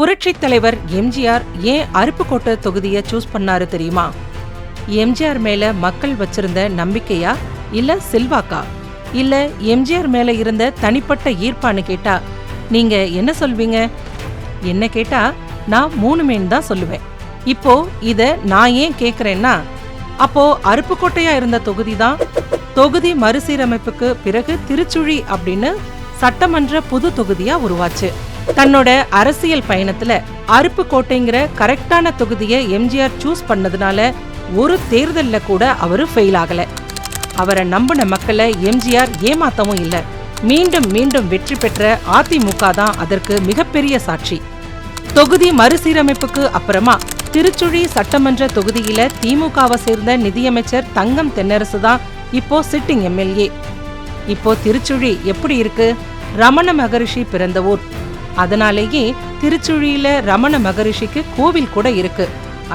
புரட்சித் தலைவர் எம்ஜிஆர் ஏன் அருப்புக்கோட்டை தொகுதியை சூஸ் பண்ணாரு தெரியுமா? எம்ஜிஆர் மேல மக்கள் வச்சிருந்த நம்பிக்கையா? இல்ல செல்வாக்கா? இல்ல எம்ஜிஆர் மேல இருந்த தனிப்பட்ட ஈர்ப்பான்னு கேட்டா நீங்க என்ன சொல்வீங்க? என்ன கேட்டா நான் மூணு மீன் தான் சொல்லுவேன். இப்போ இத நான் ஏன் கேக்குறேன்னா அப்போ அருப்புக்கோட்டையா இருந்த தொகுதி தான் தொகுதி மறுசீரமைப்புக்கு பிறகு திருச்சுழி அப்படின்னு சட்டமன்ற புது தொகுதியா உருவாச்சு. தன்னோட அரசியல் பயணத்துல அருப்புக்கோட்டைங்கிற கரெக்டான தொகுதியை எம்ஜிஆர் சூஸ் பண்ணதுனால ஒரு தேர்தல்ல கூட அவரு ஃபெயில் ஆகல. அவரை நம்பின மக்களை எம்ஜிஆர் ஏமாத்தவும் இல்ல. மீண்டும் மீண்டும் வெற்றி பெற்ற அதிமுக தான் அதற்கு மிகப்பெரிய சாட்சி. தொகுதி மறுசீரமைப்புக்கு அப்புறமா திருச்சுழி சட்டமன்ற தொகுதியில திமுகவை சேர்ந்த நிதியமைச்சர் தங்கம் தென்னரசு தான் இப்போ சிட்டிங் எம்எல்ஏ இப்போ திருச்சுழி எப்படி இருக்கு? ரமண மகரிஷி பிறந்த ஊர். அதனாலேயே திருச்சுழியில ரமண மகரிஷிக்கு கோவில் கூட இருக்கு.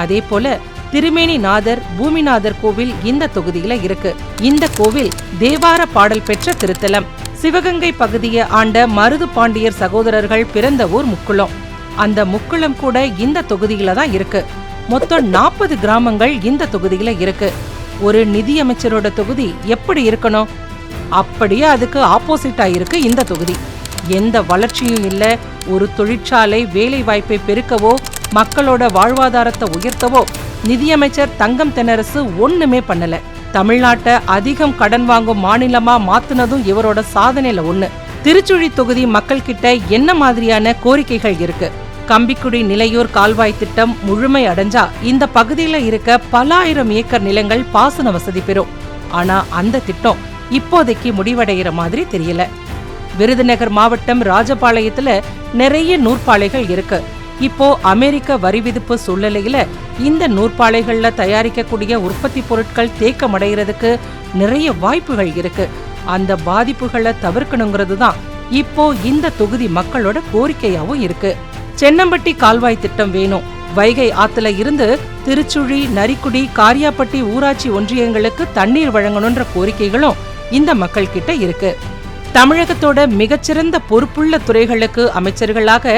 அதே போல திருமேனிநாதர் பூமிநாதர் கோவில் இந்த தொகுதியில இருக்கு. இந்த கோவில் தேவார பாடல் பெற்ற திருத்தலம். சிவகங்கை பகுதியை ஆண்ட மருது பாண்டியர் சகோதரர்கள் பிறந்த ஊர் முக்குளம். அந்த முக்குளம் கூட இந்த தொகுதியில தான் இருக்கு. மொத்தம் நாற்பது கிராமங்கள் இந்த தொகுதியில இருக்கு. ஒரு நிதியமைச்சரோட தொகுதி எப்படி இருக்கணும்? அப்படியே அதுக்கு ஆப்போசிட்டா இருக்கு இந்த தொகுதி. எந்த வளர்ச்சியும் இல்லை. ஒரு தொழிற்சாலை வேலை வாய்ப்பை பெருக்கவோ மக்களோட வாழ்வாதாரத்தை உயர்த்தவோ நிதியமைச்சர் தங்கம் தென்னரசு ஒண்ணுமே பண்ணல. தமிழ்நாட்டை அதிகம் கடன் வாங்கும் மாநிலமா மாத்துனதும் இவரோட சாதனையில ஒண்ணு. திருச்சுழி தொகுதி மக்கள் கிட்ட என்ன மாதிரியான கோரிக்கைகள் இருக்கு? கம்பிக்குடி நிலையூர் கால்வாய் திட்டம் முழுமை அடைஞ்சா இந்த பகுதியில இருக்க பல ஆயிரம் ஏக்கர் நிலங்கள் பாசன வசதி பெறும். ஆனா அந்த திட்டம் இப்போதைக்கு முடிவடைகிற மாதிரி தெரியல. விருதுநகர் மாவட்டம் ராஜபாளையத்துல நிறைய நூற்பாலைகள் இருக்கு. இப்போ அமெரிக்க வரி விதிப்பு சூழ்நிலையில இந்த நூற்பாலைகள்ல தயாரிக்கக்கூடிய உற்பத்தி பொருட்கள் தேக்கமடைகிறதுக்கு நிறைய வாய்ப்புகள் இருக்கு. அந்த பாதிப்புகளை தவிர்க்கணுங்கிறது தான் இப்போ இந்த தொகுதி மக்களோட கோரிக்கையாவும் இருக்கு. சென்னம்பட்டி கால்வாய் திட்டம் வேணும். வைகை ஆத்துல இருந்து திருச்சுழி நரிக்குடி காரியாப்பட்டி ஊராட்சி ஒன்றியங்களுக்கு தண்ணீர் வழங்கணுன்ற கோரிக்கைகளும் இந்த மக்கள் கிட்ட இருக்கு. தமிழகத்தோட மிகச்சிறந்த பொறுப்புள்ள துறைகளுக்கு அமைச்சர்களாக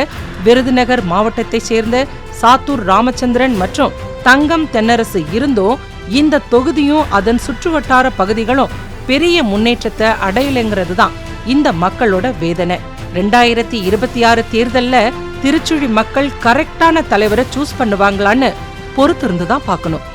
விருதுநகர் மாவட்டத்தைச் சேர்ந்த சாத்தூர் ராமச்சந்திரன் மற்றும் தங்கம் தென்னரசு இருந்தும் இந்த தொகுதியும் அதன் சுற்றுவட்டார பகுதிகளும் பெரிய முன்னேற்றத்தை அடையலைங்கிறது தான் இந்த மக்களோட வேதனை. ரெண்டாயிரத்தி இருபத்தி ஆறு தேர்தல்ல திருச்சுழி மக்கள் கரெக்டான தலைவரை சூஸ் பண்ணுவாங்களான்னு பொறுத்திருந்து தான் பார்க்கணும்.